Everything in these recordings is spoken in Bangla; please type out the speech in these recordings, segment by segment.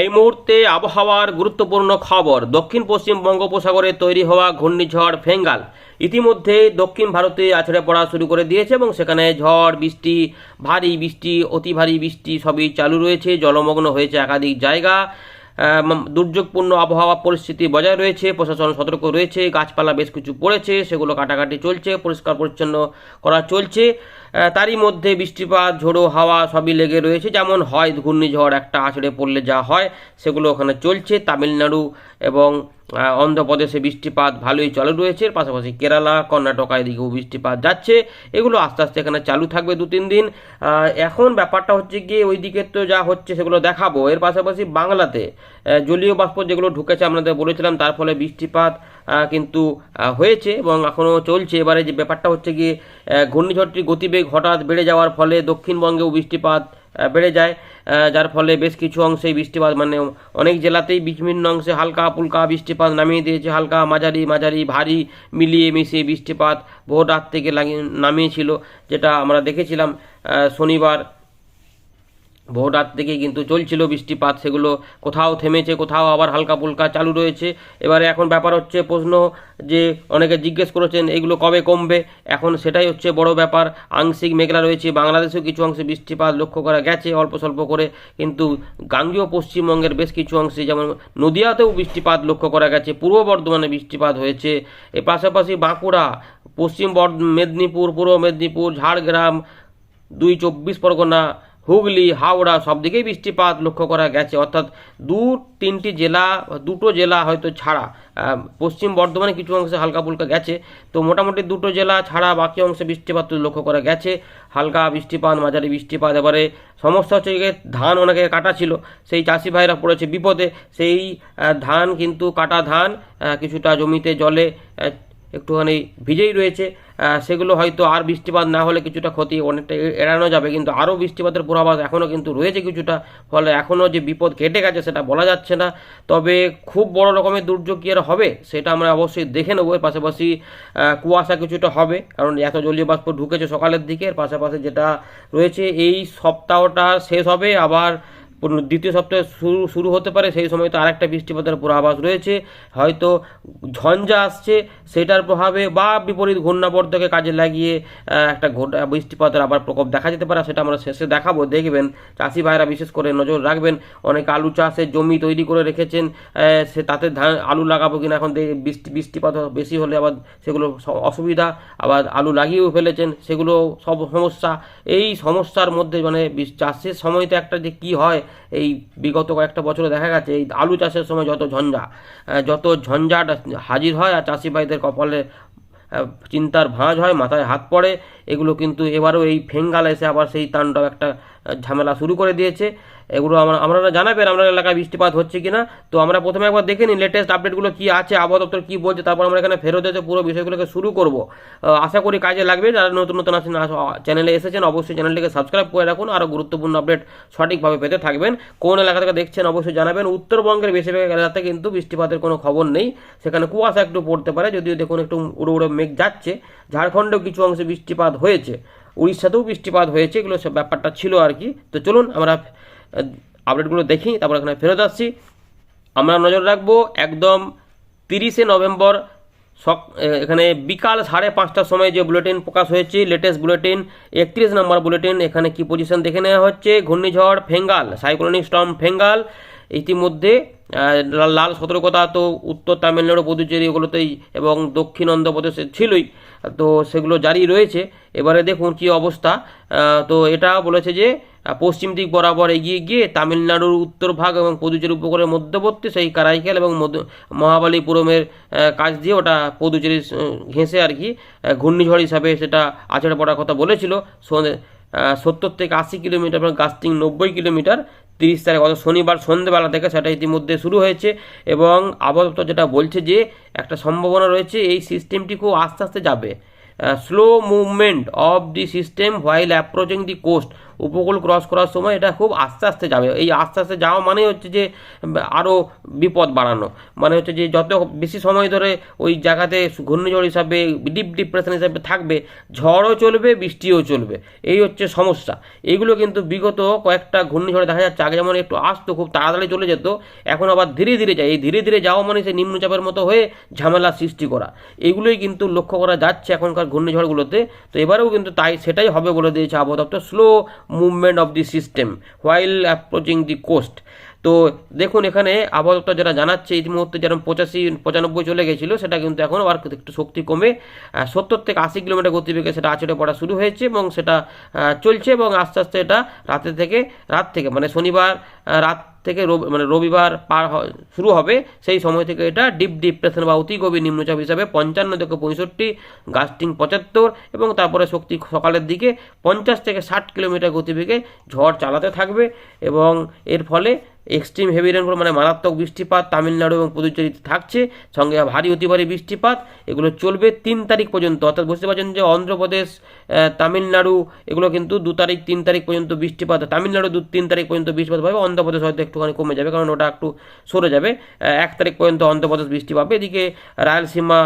এই মুহূর্তে আবহাওয়ার গুরুত্বপূর্ণ খবর, দক্ষিণ পশ্চিম বঙ্গোপসাগরে তৈরি হওয়া ঘূর্ণিঝড় ফেঙ্গাল। ইতিমধ্যে দক্ষিণ ভারতে আছড়ে পড়া শুরু করে দিয়েছে এবং সেখানে ঝড়, বৃষ্টি, ভারী বৃষ্টি, অতি ভারী বৃষ্টি সবই চালু রয়েছে। জলমগ্ন হয়েছে একাধিক জায়গা। দুর্যোগপূর্ণ আবহাওয়া পরিস্থিতি বজায় রয়েছে, প্রশাসন সতর্ক রয়েছে, গাছপালা বেশ কিছু পড়েছে, সেগুলো কাটাকাটি চলছে, পরিষ্কার পরিচ্ছন্ন করা চলছে। তারই মধ্যে বৃষ্টিপাত, ঝোড়ো হাওয়া সবই লেগে রয়েছে, যেমন হয় ঘূর্ণিঝড় একটা আছড়ে পড়লে যা হয়, সেগুলো ওখানে চলছে। তামিলনাড়ু এবং অন্ধ্রপ্রদেশে বৃষ্টিপাত ভালোই চালু রয়েছে পাশাপাশি কেরালা, কর্ণাটক এদিকেও বৃষ্টিপাত যাচ্ছে, এগুলো আস্তে আস্তে এখানে চালু থাকবে দু তিন দিন। এখন ব্যাপারটা হচ্ছে গিয়ে ওই দিকে তো যা হচ্ছে সেগুলো দেখাবো। এর পাশাপাশি বাংলাতে জলীয় বাষ্প যেগুলো ঢুকেছে আপনাদের বলেছিলাম, তার ফলে বৃষ্টিপাত কিন্তু হয়েছে এবং এখনও চলছে। এবারে যে ব্যাপারটা হচ্ছে গিয়ে ঘূর্ণিঝড়টির গতিবেগ হঠাৎ বেড়ে যাওয়ার ফলে দক্ষিণবঙ্গেও বৃষ্টিপাত বেড়ে যায় যার ফলে বেশ কিছু অংশে বৃষ্টিপাত মানে অনেক জেলাতেই বিভিন্ন অংশে হালকা পুলকা বৃষ্টিপাত নামিয়ে দিয়েছে, হালকা মাঝারি মাঝারি ভারী মিলিয়ে মিশিয়ে বৃষ্টিপাত ভোর রাত থেকে লাগিয়ে নামিয়েছিল, যেটা আমরা দেখেছিলাম শনিবার ভোর রাত থেকে কিন্তু চলছিল বৃষ্টিপাত, সেগুলো কোথাও থেমেছে, কোথাও আবার হালকা পুলকা চালু রয়েছে। এবারে এখন ব্যাপার হচ্ছে প্রশ্ন যে অনেকে জিজ্ঞেস করেছেন, এগুলো কবে কমবে? এখন সেটাই হচ্ছে বড় ব্যাপার। আংশিক মেঘলা রয়েছে, বাংলাদেশেও কিছু অংশে বৃষ্টিপাত লক্ষ্য করা গেছে অল্প স্বল্প করে, কিন্তু গাঙ্গীয় পশ্চিমবঙ্গের বেশ কিছু অংশে, যেমন নদিয়াতেও বৃষ্টিপাত লক্ষ্য করা গেছে, পূর্ব বর্ধমানে বৃষ্টিপাত হয়েছে। এর পাশাপাশি বাঁকুড়া, পশ্চিম বর্ধ, মেদিনীপুর, পূর্ব মেদিনীপুর, ঝাড়গ্রাম, দুই চব্বিশ পরগনা হুগলি, হাওড়া সব দিকেই বৃষ্টিপাত লক্ষ্য করা গেছে। অর্থাৎ দু, তিনটি জেলা, দুটো জেলা হয়তো ছাড়া পশ্চিম বর্ধমানে কিছু অংশে হালকা ফুলকা গেছে। তো মোটামুটি দুটো জেলা ছাড়া বাকি অংশে বৃষ্টিপাত লক্ষ্য করা গেছে। হালকা বৃষ্টিপাত, মাঝারি বৃষ্টিপাত, এবারে সমস্যা হচ্ছে ধান অনেকে কাটা ছিল, সেই চাষি ভাইরা পড়েছে বিপদে। সেই ধান কিন্তু কাটা ধান কিছুটা জমিতে জলে একটুখানি ভিজেই রয়েছে সেগুলো হয়তো আর বৃষ্টিপাত না হলে কিছুটা ক্ষতি অনেকটা এড়ানো যাবে, কিন্তু আরও বৃষ্টিপাতের পূর্বাভাস এখনও কিন্তু রয়েছে কিছুটা, ফলে এখনও যে বিপদ কেটে গেছে সেটা বলা যাচ্ছে না। তবে খুব বড় রকমের দুর্যোগ কি আর হবে, সেটা আমরা অবশ্যই দেখে নেব। এর পাশাপাশি কুয়াশা কিছুটা হবে, কারণ এত জলীয় বাষ্প ঢুকেছে সকালের দিকে। এর পাশাপাশি যেটা রয়েছে, এই সপ্তাহটা শেষ হবে, আবার দ্বিতীয় সপ্তাহে শুরু শুরু হতে পারে, সেই সময় তো আরেকটা বৃষ্টিপাতের পূর্বাভাস রয়েছে। হয়তো ঝঞ্ঝা আসছে, সেটার প্রভাবে বা বিপরীত ঘূর্ণাবর্তকে কাজে লাগিয়ে একটা বৃষ্টিপাতের আবার প্রকোপ দেখা যেতে পারে, সেটা আমরা শেষে দেখাবো। দেখবেন, চাষি ভাইরা বিশেষ করে নজর রাখবেন, অনেক আলু চাষের জমি তৈরি করে রেখেছেন সে তাতে ধান, আলু লাগাবো কিনা এখন বৃষ্টি, বৃষ্টিপাত বেশি হলে আবার সেগুলো অসুবিধা, আবার আলু লাগিয়েও ফেলেছেন, সেগুলো সব সমস্যা। এই সমস্যার মধ্যে মানে চাষের সময়তে একটা যে কি হয় এই বিগত কয়েকটা বছরে দেখা গেছে, এই আলু চাষের সময় যত ঝঞ্ঝা যত ঝঞ্ঝাট হাজির হয় আর চাষি ভাইদের কপালে চিন্তার ভাঁজ হয়, মাথায় হাত পড়ে এগুলো কিন্তু এবারও এই ফেঙ্গাল এসে আবার সেই তাণ্ডব একটা ঝামেলা শুরু করে দিয়েছে। এগুলো আমরা আপনারা জানাবেন আমরা এলাকায় বৃষ্টিপাত হচ্ছে কি না তো আমরা প্রথমে একবার দেখে নিই লেটেস্ট আপডেটগুলো কী আছে, আবহাওয়া দপ্তর কী বলছে, তারপর আমরা এখানে ফেরত এসে পুরো বিষয়গুলোকে শুরু করব। আশা করি কাজে লাগবে। যারা নতুন নতুন আছেন চ্যানেলে এসেছেন, অবশ্যই চ্যানেলটিকে সাবস্ক্রাইব করে রাখুন। আরও গুরুত্বপূর্ণ আপডেট সঠিকভাবে পেতে থাকবেন। কোন এলাকা থেকে দেখছেন, অবশ্যই জানাবেন। উত্তরবঙ্গের বেশিরভাগ এলাকাতে কিন্তু বৃষ্টিপাতের কোনো খবর নেই। সেখানে কুয়াশা একটু পড়তে পারে, যদিও দেখুন একটু উড়ো উড়ো মেঘ যাচ্ছে। ঝাড়খণ্ডেও কিছু অংশে বৃষ্টিপাত হয়েছে। উড়িষ্যাতেও বৃষ্টিপাত হয়েছে, এগুলো সব ব্যাপারটা ছিল আর কি। তো চলুন আমরা আপডেটগুলো দেখি, তারপর এখানে ফেরত আসছি। আমরা নজর রাখব, একদম তিরিশে নভেম্বর সক এখানে বিকাল সাড়ে পাঁচটার সময় যে বুলেটিন প্রকাশ হয়েছে লেটেস্ট বুলেটিন, একত্রিশ নম্বর বুলেটিন, এখানে কি পজিশন দেখে নেওয়া হচ্ছে? ঘূর্ণিঝড় ফেঙ্গাল সাইক্লোনিক স্টর্ম ফেঙ্গাল। ইতিমধ্যে লাল সতর্কতা তো উত্তর তামিলনাড়ু, পুদুচেরি ওগুলোতেই এবং দক্ষিণ অন্ধ্রপ্রদেশে ছিলই। তো সেগুলো জারি রয়েছে। এবারে দেখুন কি অবস্থা। তো এটা বলেছে যে পশ্চিম দিক বরাবর এগিয়ে গিয়ে তামিলনাড়ুর উত্তর ভাগ এবং পুদুচেরি উপকূলের মধ্যবর্তী সেই কারাইকেল এবং মহাবালিপুরমের কাছ দিয়ে ওটা পদুচেরি ঘেঁষে আর কি ঘূর্ণিঝড় হিসাবে সেটা আছড়ে পড়ার কথা বলেছিল। সত্তর থেকে আশি কিলোমিটার এবং গাস্টিং নব্বই কিলোমিটার। তিরিশ তারিখ, অর্থাৎ শনিবার সন্ধ্যেবেলা থেকে সেটা ইতিমধ্যে শুরু হয়েছে এবং দপ্তর যেটা বলছে যে একটা সম্ভাবনা রয়েছে, এই সিস্টেমটি খুব আস্তে আস্তে যাবে। Slow movement of the system while approaching the coast উপকূল ক্রস করার সময় এটা খুব আস্তে আস্তে যাবে। এই আস্তে আস্তে যাওয়া মানে হচ্ছে যে আরও বিপদ বাড়ানো। মানে হচ্ছে যে, যত বেশি সময় ধরে ওই জায়গাতে ঘূর্ণিঝড় হিসাবে, ডিপ ডিপ্রেশন হিসাবে থাকবে, ঝড়ও চলবে, বৃষ্টিও চলবে। এই হচ্ছে সমস্যা। এইগুলো কিন্তু বিগত কয়েকটা ঘূর্ণিঝড়ে দেখা যাচ্ছে, আগে যেমন একটু আসতো, খুব তাড়াতাড়ি চলে যেত, এখন আবার ধীরে ধীরে যায়। এই ধীরে ধীরে যাওয়া মানে সে নিম্নচাপের মতো হয়ে ঝামেলা সৃষ্টি করা। এগুলোই কিন্তু লক্ষ্য করা যাচ্ছে এখনকার ঘূর্ণিঝড়গুলোতে। তো এবারেও কিন্তু তাই, সেটাই হবে বলে দিয়েছে আবহাওয়া দপ্তর। Slow movement of the system while approaching the coast. তো দেখুন, এখানে দপ্তর যারা জানাচ্ছে এই মুহূর্তে যেরকম পঁচাশি, পঁচানব্বই চলে গেছিল, সেটা কিন্তু এখন আবার একটু শক্তি কমে সত্তর থেকে আশি কিলোমিটার গতিবেগে সেটা আছড়ে পড়া শুরু হয়েছে এবং সেটা চলছে এবং আস্তে আস্তে এটা রাতে থেকে, রাত থেকে মানে শনিবার রাত থেকে মানে রবিবার পার শুরু হবে, সেই সময় থেকে এটা ডিপ ডিপ্রেশন বা অতি গভীর নিম্নচাপ হিসাবে পঞ্চান্ন থেকে পঁয়ষট্টি, গাস্টিং পঁচাত্তর এবং তারপরে শক্তি সকালের দিকে পঞ্চাশ থেকে ষাট কিলোমিটার গতিবেগে ঝড় চালাতে থাকবে এবং এর ফলে এক্সট্রিম হেভি রেনফল মানে মারাত্মক বৃষ্টিপাত তামিলনাড়ু এবং পুদুচেরিতে থাকছে। সঙ্গে ভারী অতি ভারী বৃষ্টিপাত। এগুলো চলবে তিন তারিখ পর্যন্ত। অর্থাৎ বুঝতে পারছেন যে অন্ধ্রপ্রদেশ তামিলনাড়ু, এগুলো কিন্তু দু তারিখ, তিন তারিখ পর্যন্ত বৃষ্টিপাত। তামিলনাড়ু দু, তিন তারিখ পর্যন্ত বৃষ্টিপাত পাবে। অন্ধ্রপ্রদেশ হয়তো একটুখানি কমে যাবে, কারণ ওটা একটু সরে যাবে। এক তারিখ পর্যন্ত অন্ধ্রপ্রদেশ বৃষ্টি পাবে। এদিকে রায়লসীমা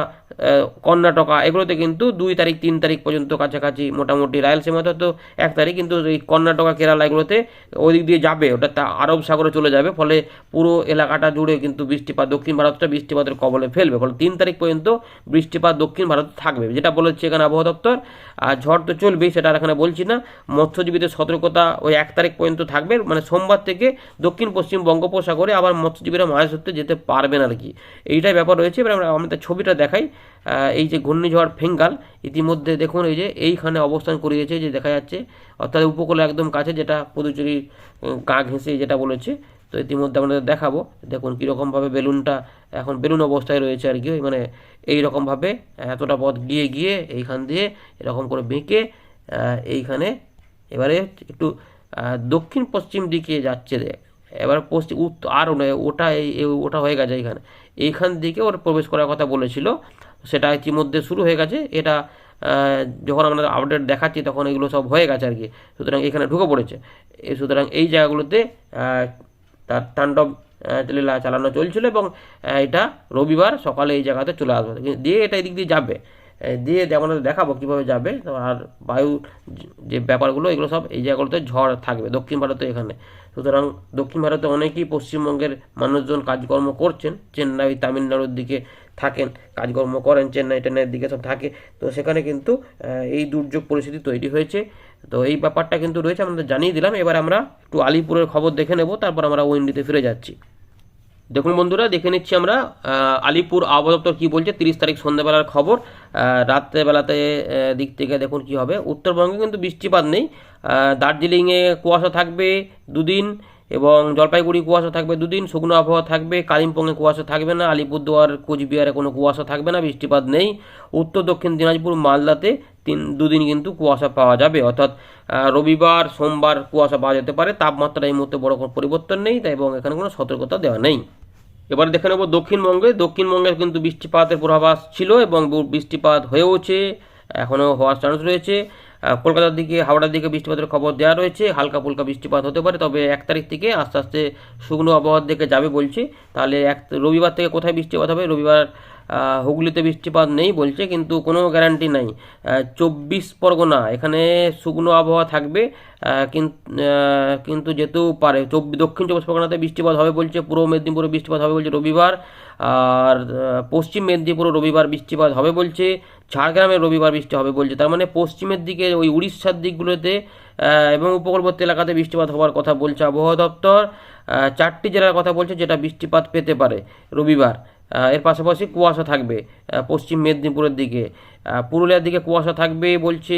কর্ণাটকা, এগুলোতে কিন্তু দুই তারিখ, তিন তারিখ পর্যন্ত কাছাকাছি মোটামুটি রায়লসীমাতে তো এক তারিখ কিন্তু এই কর্ণাটকা, কেরালা এগুলোতে ওই দিক দিয়ে যাবে। ওটা তা আরব সাগরে চলে যাবে ফলে পুরো এলাকাটা জুড়ে কিন্তু বৃষ্টিপাত দক্ষিণ ভারতটা বৃষ্টিপাতের কবলে ফেলবে। ফলে তিন তারিখ পর্যন্ত বৃষ্টিপাত দক্ষিণ ভারতে থাকবে। যেটা বলেছে এখানে আবহাওয়া দপ্তর আর ঝড় তো চলবেই সেটা আর এখানে বলছি না। মৎস্যজীবীদের সতর্কতা ওই এক তারিখ পর্যন্ত থাকবে মানে সোমবার থেকে দক্ষিণ পশ্চিম বঙ্গোপসাগরে আবার মৎস্যজীবীরা মাছ ধরতে যেতে পারবেন আর কি। এইটাই ব্যাপার রয়েছে। এবার আমরা আমাদের ছবিটা দেখাই। এই যে ঘূর্ণিঝড় ফেঙ্গাল ইতিমধ্যে দেখুন এই যে এইখানে অবস্থান করিয়েছে যে দেখা যাচ্ছে অর্থাৎ উপকূলে একদম কাছে যেটা পুদুচেরি উম, গা ঘেঁষে যেটা বলেছে তো ইতিমধ্যে আপনাদের দেখাবো। দেখুন কীরকমভাবে বেলুনটা এখন বেলুন অবস্থায় রয়েছে আর কি মানে এই রকমভাবে এতটা পথ গিয়ে গিয়ে এইখান দিয়ে এরকম করে বেঁকে এইখানে এবারে একটু দক্ষিণ পশ্চিম দিকে যাচ্ছে এবার পশ্চিম উত্তর আর নয়, ওটা এই ওটা হয়ে গেছে এইখানে। এইখান দিকে ওর প্রবেশ করার কথা বলেছিল, সেটা ইতিমধ্যে শুরু হয়ে গেছে। এটা যখন আমরা আপডেট দেখাচ্ছি তখন এগুলো সব হয়ে গেছে আর কি, সুতরাং এখানে ঢুকে পড়েছে। সুতরাং এই জায়গাগুলোতে তার তাণ্ডব লীলা চালানো চলছিল এবং এটা রবিবার সকালে এই জায়গাতে চলে আসবে। দিয়ে এটা এদিক দিয়ে যাবে। দিয়ে যেমন দেখাবো কীভাবে যাবে আর বায়ু যে- ব্যাপারগুলো, এগুলো সব এই জায়গাগুলোতে ঝড় থাকবে, দক্ষিণ ভারতে এখানে। সুতরাং দক্ষিণ ভারতে অনেকেই পশ্চিমবঙ্গের মানুষজন কাজকর্ম করছেন, চেন্নাই, তামিলনাড়ুর দিকে থাকেন, কাজকর্ম করেন, চেন্নাই টেন্নাইয়ের দিকে সব থাকে, তো সেখানে কিন্তু এই দুর্যোগ পরিস্থিতি তৈরি হয়েছে। তো এই ব্যাপারটা কিন্তু রয়েছে আমাদের জানিয়ে দিলাম, এবার আমরা একটু আলিপুরের খবর দেখে নেব, তারপর আমরা ওয়েন্ডিতে ফিরে যাচ্ছি। দেখুন বন্ধুরা, দেখে নিচ্ছি আমরা আলিপুর আবহাওয়া দপ্তর কী বলছে, তিরিশ তারিখ সন্ধ্যাবেলার খবর রাত্রেবেলাতে দিক থেকে দেখুন কি হবে। উত্তরবঙ্গে কিন্তু বৃষ্টিপাত নেই দার্জিলিংয়ে কুয়াশা থাকবে দুদিন এবং জলপাইগুড়ি কুয়াশা থাকবে দুদিন, শুকনো আবহাওয়া থাকবে, কালিম্পংয়ে কুয়াশা থাকবে না, আলিপুরদুয়ার, কোচবিহারে কোনো কুয়াশা থাকবে না, বৃষ্টিপাত নেই। উত্তর দক্ষিণ দিনাজপুর, মালদাতে তিন, দুদিন কিন্তু কুয়াশা পাওয়া যাবে। অর্থাৎ রবিবার, সোমবার কুয়াশা পাওয়া যেতে পারে। তাপমাত্রা এই মুহূর্তে বড় কোনো পরিবর্তন নেই, তাই এবং এখানে কোনো সতর্কতা দেওয়া নেই। এবার দেখে নেব দক্ষিণবঙ্গে। দক্ষিণবঙ্গে কিন্তু বৃষ্টিপাতের পূর্বাভাস ছিল এবং বৃষ্টিপাত হয়েওছে, এখনও হওয়ার চান্স রয়েছে। কলকাতার দিকে, হাওড়ার দিকে বৃষ্টিপাতের খবর দেওয়া রয়েছে। হালকা ফুলকা বৃষ্টিপাত হতে পারে, তবে এক তারিখ থেকে আস্তে আস্তে শুকনো আবহাওয়ার দিকে যাবে বলছে। তাহলে এক, রবিবার থেকে কোথায় বৃষ্টিপাত হবে? রবিবার হুগলিতে বৃষ্টিপাত নেই বলছে, কিন্তু কোনো গ্যারান্টি নাই। চব্বিশ পরগনা, এখানে শুকনো আবহাওয়া থাকবে কিন- কিন্তু যেতেও পারে। দক্ষিণ চব্বিশ পরগনাতে বৃষ্টিপাত হবে বলছে, পূর্ব মেদিনীপুরে বৃষ্টিপাত হবে বলছে রবিবার, আর পশ্চিম মেদিনীপুরে রবিবার বৃষ্টিপাত হবে বলছে, ঝাড়গ্রামে রবিবার বৃষ্টি হবে বলছে। তার মানে পশ্চিমের দিকে ওই উড়িষ্যার দিকগুলোতে এবং উপকূলবর্তী এলাকাতে বৃষ্টিপাত হওয়ার কথা বলছে আবহাওয়া দপ্তর। চারটি জেলার কথা বলছে, যেটা বৃষ্টিপাত পেতে পারে রবিবার। এর পাশাপাশি কুয়াশা থাকবে পশ্চিম মেদিনীপুরের দিকে। পুরুলিয়ার দিকে কুয়াশা থাকবে বলছে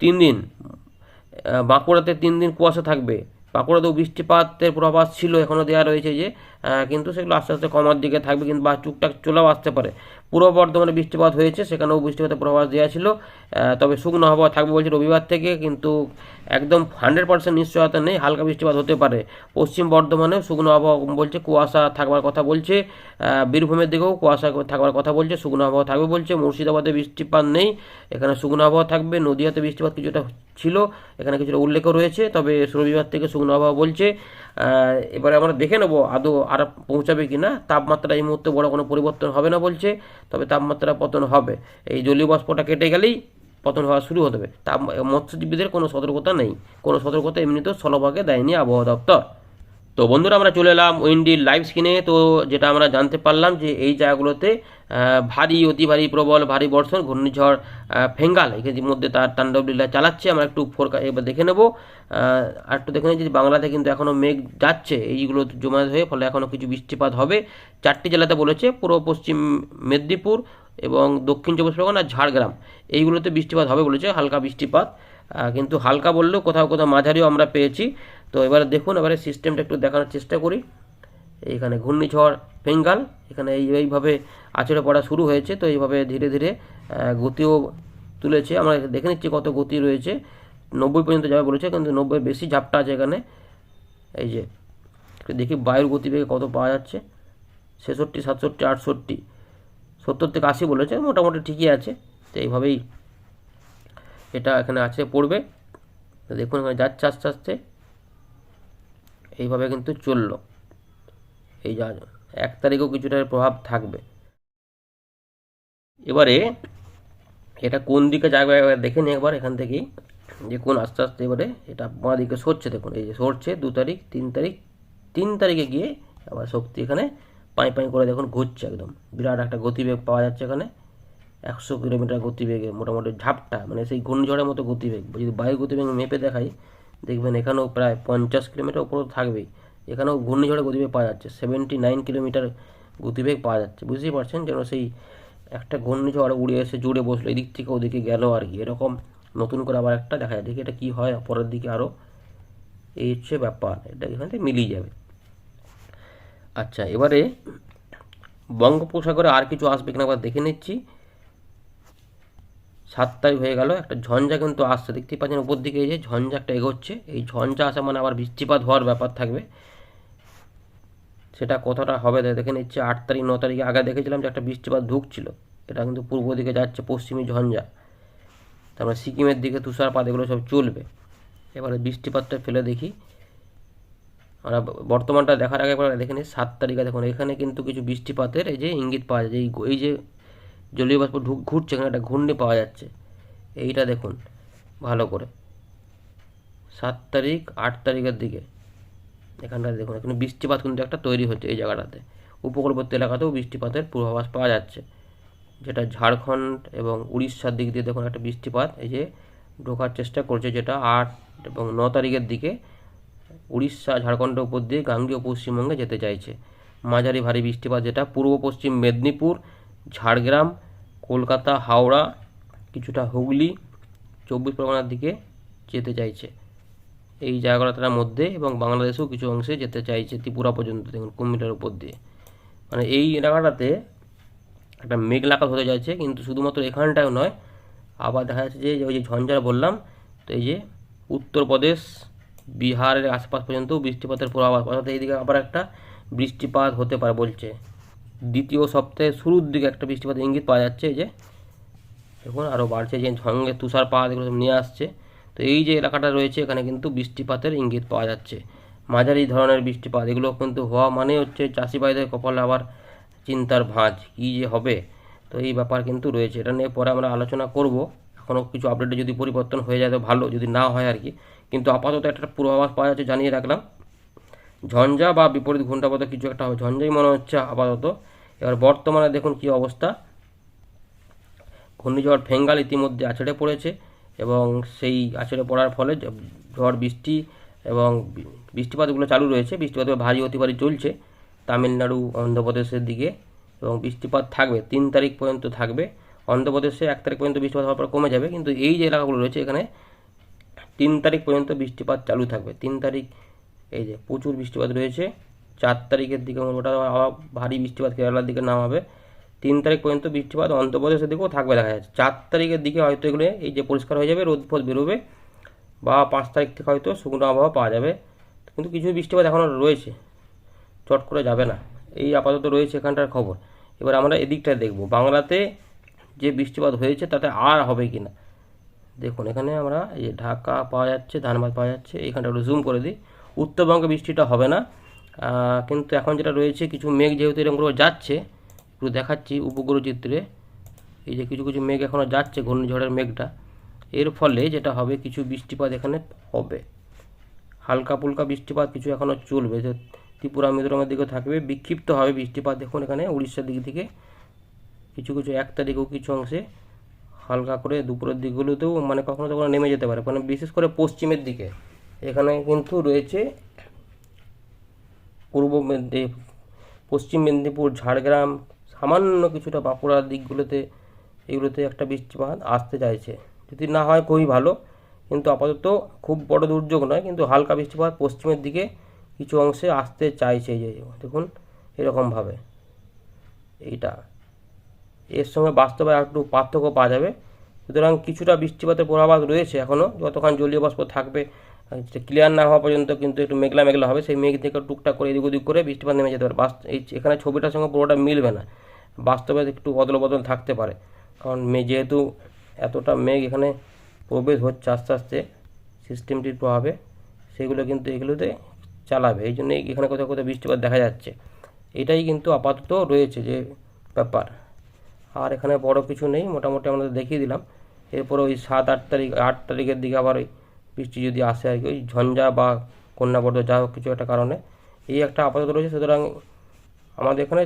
তিন দিন। বাঁকুড়াতে তিন দিন কুয়াশা থাকবে। বাঁকুড়াতেও বৃষ্টিপাতের প্রভাব ছিল এখনও দেওয়া রয়েছে যে কিন্তু সেগুলো আস্তে আস্তে কমার দিকে থাকবে, কিন্তু বা টুকটাক চলেও আসতে পারে। পূর্ব বর্ধমানে বৃষ্টিপাত হয়েছে, সেখানেও বৃষ্টিপাতের পূর্বাভাস দেওয়া ছিল। তবে শুকনো আবহাওয়া থাকবে বলছে রবিবার থেকে, কিন্তু একদম হান্ড্রেড পার্সেন্ট নিশ্চয়তা নেই, হালকা বৃষ্টিপাত হতে পারে। পশ্চিম বর্ধমানেও শুকনো আবহাওয়া বলছে, কুয়াশা থাকবার কথা বলছে বীরভূমের দিকেও কুয়াশা থাকবার কথা বলছে, শুকনো আবহাওয়া থাকবে বলছে, মুর্শিদাবাদে বৃষ্টিপাত নেই, এখানে শুকনো আবহাওয়া থাকবে, নদীয়াতে বৃষ্টিপাত কিছুটা ছিল, এখানে কিছুটা উল্লেখও রয়েছে, তবে রবিবার থেকে শুকনো আবহাওয়া বলছে এবারে আমরা দেখে নেব আদৌ আর পৌঁছাবে কি না তাপমাত্রা এই মুহূর্তে বড় কোনো পরিবর্তন হবে না বলছে, তবে তাপমাত্রা পতন হবে। এই জলীয় বাষ্পটা কেটে গেলেই পতন হওয়া শুরু হতে হবে তাপ মৎস্যজীবীদের কোনো সতর্কতা নেই। কোনো সতর্কতা এমনিতেও স্থলভাগে দেয়নি আবহাওয়া দপ্তর। তো বন্ধুরা, আমরা চলে এলাম উইন্ডির লাইভ স্ক্রিনে। তো যেটা আমরা জানতে পারলাম যে এই জায়গাগুলোতে ভারী, অতি ভারী, প্রবল, ভারী বর্ষণ, ঘূর্ণিঝড় ফেঙ্গাল এর মধ্যে তার তাণ্ডব লীলা চালাচ্ছে। আমরা একটু ফোরকা এবার দেখে নেব। আর একটু দেখে যে বাংলাতে কিন্তু এখনও মেঘ যাচ্ছে, এইগুলো জমা হয়ে, ফলে এখনও কিছু বৃষ্টিপাত হবে। চারটি জেলাতে বলেছে, পূর্ব, পশ্চিম মেদিনীপুর এবং দক্ষিণ চব্বিশ পরগনা, ঝাড়গ্রাম। এইগুলোতে বৃষ্টিপাত হবে বলেছে, হালকা বৃষ্টিপাত। কিন্তু হালকা বললেও কোথাও কোথাও মাঝারিও আমরা পেয়েছি। তো এবারে দেখুন, এবারে সিস্টেমটা একটু দেখানোর চেষ্টা করি। এইখানে ঘূর্ণিঝড় বেঙ্গাল, এখানে এই, এইভাবে আছড়ে পড়া শুরু হয়েছে, তো এইভাবে ধীরে ধীরে গতিও তুলেছে। আমরা দেখে নিচ্ছি কত গতি রয়েছে। নব্বই পর্যন্ত যাবে বলেছে, কিন্তু নব্বই বেশি ঝাপটা আছে এখানে। এই যে দেখি বায়ুর গতিবেগে কত পাওয়া যাচ্ছে। ছেষট্টি, সাতষট্টি, আটষট্টি, সত্তর থেকে আশি বলেছে, মোটামুটি ঠিকই আছে। তো এইভাবেই এটা এখানে আছে, পড়বে। তো দেখুন এখানে যাচ্ছে আস্তে আস্তে। এইভাবে কিন্তু চলল। এই যা, এক তারিখেও কিছুটা প্রভাব থাকবে। এবারে এটা কোন দিকে যাবে দেখে নিই একবার এখান থেকেই। যে কোন আস্তে আস্তে এবারে এটা বাঁ দিকে সরছে, দেখুন। এই যে সরছে, দু তারিখ, তিন তারিখ, তিন তারিখে গিয়ে আবার শক্তি এখানে পাই পাই করে দেখুন ঘুরছে একদম। বিরাট একটা গতিবেগ পাওয়া যাচ্ছে এখানে। একশো কিলোমিটার গতিবেগে মোটামুটি ঝাপটা মানে সেই ঘূর্ণিঝড়ের মতো গতিবেগ। যদি বায়ু গতিবেগ মেপে দেখাই, দেখবেন এখানেও প্রায় পঞ্চাশ কিলোমিটার উপরে থাকবেই। এখানেও ঘূর্ণিঝড়ের গতিবেগ পাওয়া যাচ্ছে সেভেন্টি নাইন কিলোমিটার গতিবেগ পাওয়া যাচ্ছে। বুঝতেই পারছেন যেন সেই একটা ঘূর্ণিঝড় উড়ে এসে জুড়ে বসল, এদিক থেকে ওদিকে গেল আর কি। এরকম নতুন করে আবার একটা দেখা যায়, দেখি এটা কী হয়, পরের দিকে আরও এই হচ্ছে ব্যাপার, এটা এখান থেকে মিলিয়ে যাবে। আচ্ছা এবারে বঙ্গোপসাগরে আর কিছু আসবে কিনা আবার দেখে নিচ্ছি। সাত তারিখ হয়ে গেল, একটা ঝঞ্ঝা কিন্তু আসছে, দেখতেই পাচ্ছেন উপর দিকে এই যে ঝঞ্ঝা একটা এগোচ্ছে, এই ঝঞ্ঝা আসা মানে আবার বৃষ্টিপাত হওয়ার ব্যাপার থাকবে। সেটা কতটা হবে দেখে নিচ্ছে, আট তারিখ, ন তারিখে আগে দেখেছিলাম যে একটা বৃষ্টিপাত ঢুকছিল, এটা কিন্তু পূর্ব দিকে যাচ্ছে, পশ্চিমী ঝঞ্ঝা। তারপরে সিকিমের দিকে তুষারপাত, এগুলো সব চলবে। এবারে বৃষ্টিপাতটা ফেলে দেখি। আমরা বর্তমানটা দেখার আগে একবার দেখে নিই, সাত তারিখে দেখুন, এখানে কিন্তু কিছু বৃষ্টিপাতের এই যে ইঙ্গিত পাওয়া যায় এই যে জলীয় বাষ্প ঢুক, ঘুরছে, এখানে একটা ঘূর্ণি পাওয়া যাচ্ছে। এইটা দেখুন, ভালো করে। সাত তারিখ, আট তারিখের দিকে। এখানটায় দেখুন, এখানে বৃষ্টিপাত কিন্তু একটা তৈরি হচ্ছে এই জায়গাটাতে। উপকূলবর্তী এলাকাতেও বৃষ্টিপাতের পূর্বাভাস পাওয়া যাচ্ছে। যেটা ঝাড়খণ্ড এবং উড়িষ্যার দিক দিয়ে দেখুন একটা বৃষ্টিপাত, এই যে ঢোকার চেষ্টা করছে যেটা আট এবং ন তারিখের দিকে উড়িষ্যা, ঝাড়খণ্ডের উপর দিয়ে গাঙ্গেয় পশ্চিমবঙ্গে যেতে চাইছে। মাঝারি ভারী বৃষ্টিপাত যেটা পূর্ব পশ্চিম মেদিনীপুর, ঝাড়গ্রাম কলকাতা, হাওড়া, কিছুটা হুগলি, চব্বিশ পরগনার দিকে যেতে চাইছে। এই জায়গাটার মধ্যে এবং বাংলাদেশেও কিছু অংশে যেতে চাইছে ত্রিপুরা পর্যন্ত, দেখুন কুমিল্লার উপর দিয়ে। মানে এই এলাকাটাতে একটা মেঘলাকাল হতে যাচ্ছে, কিন্তু শুধুমাত্র এখানটাও নয়, আবার দেখা যাচ্ছে যে, ওই যে ঝঞ্ঝার বললাম, তো এই যে উত্তরপ্রদেশ, বিহারের আশপাশ পর্যন্ত বৃষ্টিপাতের পূর্বাভাস, অর্থাৎ এইদিকে আবার একটা বৃষ্টিপাত হতে পারে বলছে। দ্বিতীয় সপ্তাহে শুরুর দিকে একটা বৃষ্টিপাতের ইঙ্গিত পাওয়া যাচ্ছে এই যে, দেখুন আরও বাড়ছে, যে সঙ্গে তুষারপাত এগুলো নিয়ে আসছে। তো এই যে এলাকাটা রয়েছে, এখানে কিন্তু বৃষ্টিপাতের ইঙ্গিত পাওয়া যাচ্ছে। মাঝারি ধরনের বৃষ্টিপাত, এগুলো কিন্তু হওয়া মানে হচ্ছে চাষি ভাইদের কপালে আবার চিন্তার ভাঁজ, কী যে হবে? তো এই ব্যাপার কিন্তু রয়েছে। এটা নিয়ে পরে আমরা আলোচনা করব। এখনও কিছু আপডেটে যদি পরিবর্তন হয়ে যায় তো ভালো, যদি না হয় আর কি। কিন্তু আপাতত একটা পূর্বাভাস পাওয়া যাচ্ছে, জানিয়ে রাখলাম। ঝঞ্ঝা বা বিপরীত ঘূর্ণাপথ কিছু একটা হবে। ঝঞ্ঝাই মনে হচ্ছে আপাতত। এবার বর্তমানে দেখুন কি অবস্থা। ঘূর্ণিঝড় ফেঙ্গাল ইতিমধ্যে আছড়ে পড়েছে এবং সেই আছড়ে পড়ার ফলে ঝড়, বৃষ্টি এবং বৃষ্টিপাতগুলো চালু রয়েছে। বৃষ্টিপাত ভারী অতি ভারী চলছে তামিলনাড়ু, অন্ধ্রপ্রদেশের দিকে এবং বৃষ্টিপাত থাকবে। তিন তারিখ পর্যন্ত থাকবে। অন্ধ্রপ্রদেশে এক তারিখ পর্যন্ত বৃষ্টিপাত হওয়ার পর কমে যাবে। কিন্তু এই যে এলাকাগুলো রয়েছে, এখানে তিন তারিখ পর্যন্ত বৃষ্টিপাত চালু থাকবে। তিন তারিখ এই যে প্রচুর বৃষ্টিপাত রয়েছে। চার তারিখের দিকে ওটা আবার ভারী বৃষ্টিপাত কেরালার দিকে নামাবে তিন তারিখ পর্যন্ত বৃষ্টিপাত অন্ধ্রপ্রদেশের দিকেও থাকবে দেখা যাচ্ছে। চার তারিখের দিকে হয়তো এগুলো এই যে পরিষ্কার হয়ে যাবে রোদ ফোদ বেরোবে বা পাঁচ তারিখ থেকে হয়তো শুকনো আবহাওয়া পাওয়া যাবে। কিন্তু কিছু বৃষ্টিপাত এখনও রয়েছে, চট করে যাবে না। এই আপাতত রয়েছে এখানটার খবর। এবার আমরা এদিকটা দেখব। বাংলাতে যে বৃষ্টিপাত হয়েছে তাতে আর হবে কি না দেখুন, এখানে আমরা এই ঢাকা পাওয়া যাচ্ছে, ধানবাদ পাওয়া যাচ্ছে, এখানটা একটু জুম করে দিই। উত্তরবঙ্গে বৃষ্টিটা হবে না। কিন্তু এখন যেটা রয়েছে, কিছু মেঘ যেহেতু এরকম করে যাচ্ছে, একটু দেখাচ্ছি উপগ্রহ চিত্রে এই যে কিছু কিছু মেঘ এখনও যাচ্ছে, ঘূর্ণিঝড়ের মেঘটা। এর ফলে যেটা হবে, কিছু বৃষ্টিপাত এখানে হবে। হালকা ফুলকা বৃষ্টিপাত কিছু এখনও চলবে। ত্রিপুরা মিজোরামের দিকেও থাকবে। বিক্ষিপ্ত হবে বৃষ্টিপাত দেখুন এখানে, উড়িষ্যার দিক থেকে। কিছু কিছু এক তারিখেও কিছু অংশে হালকা করে দুপুরের দিকগুলোতেও মানে কখনো কখনো নেমে যেতে পারে। মানে বিশেষ করে পশ্চিমের দিকে। এখানে কিন্তু রয়েছে পূর্ব মেদিনী পশ্চিম মেদিনীপুর, ঝাড়গ্রাম, সামান্য কিছুটা বাঁকুড়ার দিকগুলোতে এগুলোতে একটা বৃষ্টিপাত আসতে চাইছে। যদি না হয় খুবই ভালো, কিন্তু আপাতত খুব বড় দুর্যোগ নয়, কিন্তু হালকা বৃষ্টিপাত পশ্চিমের দিকে কিছু অংশে আসতে চাইছে। যে দেখুন, এরকমভাবে এইটা। এর সঙ্গে বাস্তবে একটু পার্থক্য পাওয়া যাবে। সুতরাং কিছুটা বৃষ্টিপাতের প্রভাব রয়েছে এখনও যতক্ষণ জলীয় বাষ্প থাকবে ক্লিয়ার না হওয়া পর্যন্ত কিন্তু একটু মেঘলা মেঘলা হবে। সেই মেঘ থেকে টুকটাক করে এদিক ওদিক করে বৃষ্টিপাত নেমে যেতে পারে। বাস্ত এই এখানে ছবিটার সঙ্গে পুরোটা মিলবে না। বাস্তবে একটু অদল বদল থাকতে পারে। কারণ যেহেতু এতটা মেঘ এখানে প্রবেশ হচ্ছে আস্তে আস্তে সিস্টেমটির প্রভাবে, সেগুলো কিন্তু এগুলোতে চালাবে। এই জন্য এখানে কোথাও কোথাও বৃষ্টিপাত দেখা যাচ্ছে। এটাই কিন্তু আপাতত রয়েছে যে ব্যাপার। আর এখানে বড় কিছু নেই। মোটামুটি আমরা দেখিয়ে দিলাম। এরপরে ওই সাত, আট তারিখ আট তারিখের দিকে আবার ওই বৃষ্টি যদি আসে আর কি, ওই ঝঞ্ঝা বা কন্যাবর্ধ যা হোক কিছু একটা কারণে, এই একটা আপাতত রয়েছে। সুতরাং আমাদের এখানে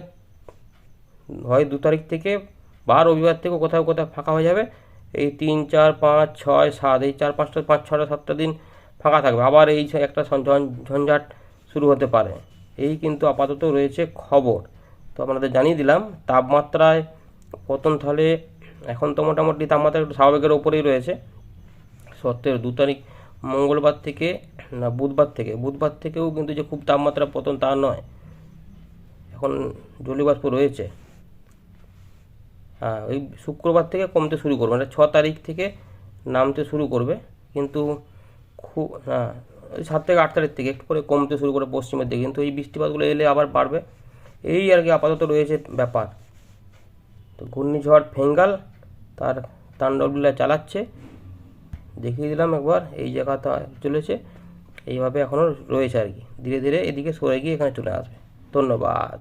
হয় দু তারিখ থেকে বা রবিবার থেকে কোথাও কোথাও ফাঁকা হয়ে যাবে। এই তিন, চার, পাঁচ, ছয়, সাত, এই চার, পাঁচটা, পাঁচ ছটা সাতটা দিন ফাঁকা থাকবে। আবার এই একটা ঝঞ্ঝাট শুরু হতে পারে। এই কিন্তু আপাতত রয়েছে খবর। তো আপনাদের জানিয়ে দিলাম, তাপমাত্রায় পতন তাহলে এখন তো মোটামুটি তাপমাত্রা একটু স্বাভাবিকের ওপরেই রয়েছে। সত্ত্বেও দু তারিখ মঙ্গলবার থেকে, না, বুধবার থেকে। বুধবার থেকেও কিন্তু যে খুব তাপমাত্রা পতন তা নয়। এখন জলীয়বাষ্প রয়েছে। হ্যাঁ ওই শুক্রবার থেকে কমতে শুরু করবে। মানে ছ তারিখ থেকে নামতে শুরু করবে। কিন্তু খুব হ্যাঁ ওই সাত থেকে আট তারিখ থেকে একটু করে কমতে শুরু করে পশ্চিমের দিকে। কিন্তু এই বৃষ্টিপাতগুলো এলে আবার বাড়বে। এই আর কি আপাতত রয়েছে ব্যাপার। তো ঘূর্ণিঝড় ফেঙ্গাল তার তাণ্ডবলীলা চালাচ্ছে। দেখিয়ে দিলাম একবার, এই জায়গাটা চলেছে। এইভাবে এখনও রয়েছে আর কি। ধীরে ধীরে এদিকে সরে গিয়ে এখানে চলে আসবে। ধন্যবাদ।